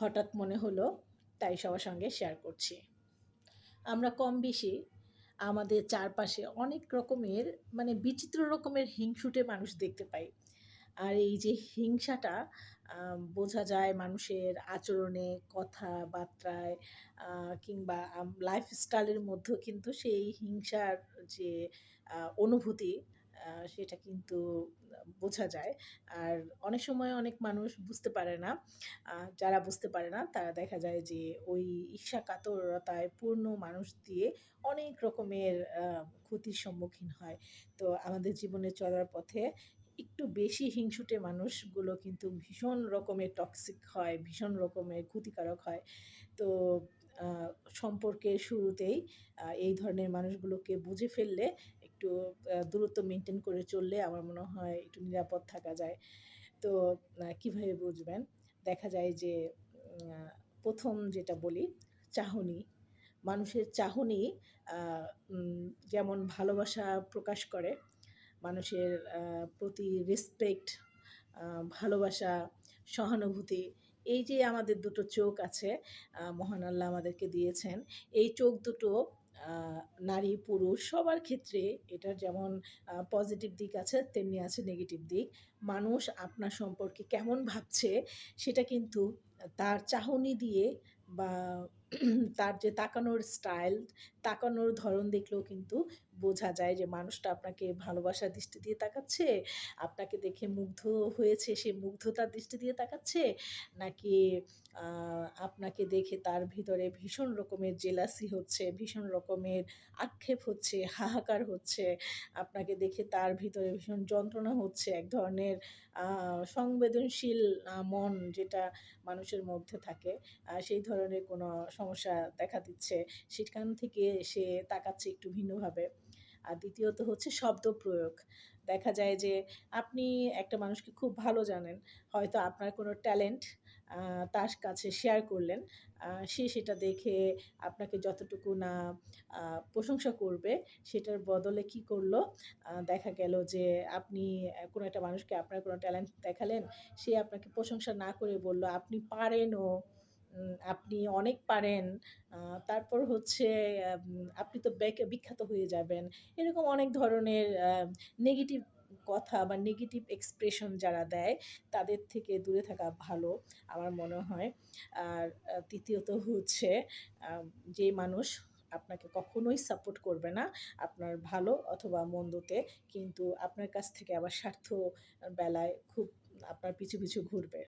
হঠাৎ মনে হলো, তাই সবার সঙ্গে শেয়ার করছি। আমরা কম বেশি আমাদের চারপাশে অনেক রকমের মানে বিচিত্র রকমের হিংসুটে মানুষ দেখতে পাই। আর এই যে হিংসাটা বোঝা যায় মানুষের আচরণে, কথাবার্তায় কিংবা লাইফস্টাইলের মধ্যেও কিন্তু সেই হিংসার যে অনুভূতি সেটা কিন্তু বোঝা যায়। আর অনেক সময় অনেক মানুষ বুঝতে পারে না যারা বুঝতে পারে না, তারা দেখা যায় যে ওই ঈর্ষা কাতরতায় পূর্ণ মানুষ দিয়ে অনেক রকমের ক্ষতির সম্মুখীন হয়। তো আমাদের জীবনে চলার পথে একটু বেশি হিংসুটে মানুষগুলো কিন্তু ভীষণ রকমের টক্সিক হয়, ভীষণ রকমের ক্ষতিকারক হয়। তো সম্পর্কের শুরুতেই এই ধরনের মানুষগুলোকে বুঝে ফেললে একটু দূরত্ব মেনটেন করে চললে আমার মনে হয় একটু নিরাপদ থাকা যায়। তো কীভাবে বুঝবেন? দেখা যায় যে প্রথম যেটা বলি, চাহনি। মানুষের চাহনি যেমন ভালোবাসা প্রকাশ করে, মানুষের প্রতি রেসপেক্ট ভালোবাসা, সহানুভূতি, এই যে আমাদের দুটো চোখ আছে মহান আল্লাহ আমাদেরকে দিয়েছেন, এই চোখ দুটো নারী, পুরুষ সবার ক্ষেত্রে এটার যেমন পজিটিভ দিক আছে, তেমনি আছে নেগেটিভ দিক। মানুষ আপনার সম্পর্কে কেমন ভাবছে সেটা কিন্তু তার চাহনি দিয়ে বা তার যে তাকানোর স্টাইল তাকানোর ধরন দেখলেও কিন্তু বোঝা যায় যে মানুষটা আপনাকে ভালোবাসার দৃষ্টি দিয়ে তাকাচ্ছে, আপনাকে দেখে মুগ্ধ হয়েছে, সে মুগ্ধতার দৃষ্টি দিয়ে তাকাচ্ছে, নাকি আপনাকে দেখে তার ভিতরে ভীষণ রকমের জেলাসি হচ্ছে, ভীষণ রকমের আক্ষেপ হচ্ছে, হাহাকার হচ্ছে, আপনাকে দেখে তার ভিতরে ভীষণ যন্ত্রণা হচ্ছে, এক ধরনের সংবেদনশীল মন যেটা মানুষের মধ্যে থাকে সেই ধরনের কোনো সমস্যা দেখা দিচ্ছে, সেখান থেকে সে তাকাচ্ছে একটু ভিন্নভাবে। আর দ্বিতীয়ত হচ্ছে শব্দ প্রয়োগ। দেখা যায় যে আপনি একটা মানুষকে খুব ভালো জানেন, হয়তো আপনার কোনো ট্যালেন্ট তার কাছে শেয়ার করলেন সে সেটা দেখে আপনাকে যতটুকু না প্রশংসা করবে, সেটার বদলে কি করল? দেখা গেল যে আপনি কোনো একটা মানুষকে আপনার কোনো ট্যালেন্ট দেখালেন, সে আপনাকে প্রশংসা না করে বলল, আপনি পারেনও। আপনি অনেক পারেন। তারপর হচ্ছে আপনি তো বিখ্যাত হয়ে যাবেন। এরকম অনেক ধরনের নেগেটিভ কথা বা নেগেটিভ এক্সপ্রেশন যারা দেয়, তাদের থেকে দূরে থাকা ভালো আমার মনে হয়। আর তৃতীয়ত হচ্ছে যে মানুষ আপনাকে কখনোই সাপোর্ট করবে না আপনার ভালো অথবা মন্দতে, কিন্তু আপনার কাছ থেকে আবার স্বার্থ বেলায় খুব আপনার পিছু পিছু ঘুরবে।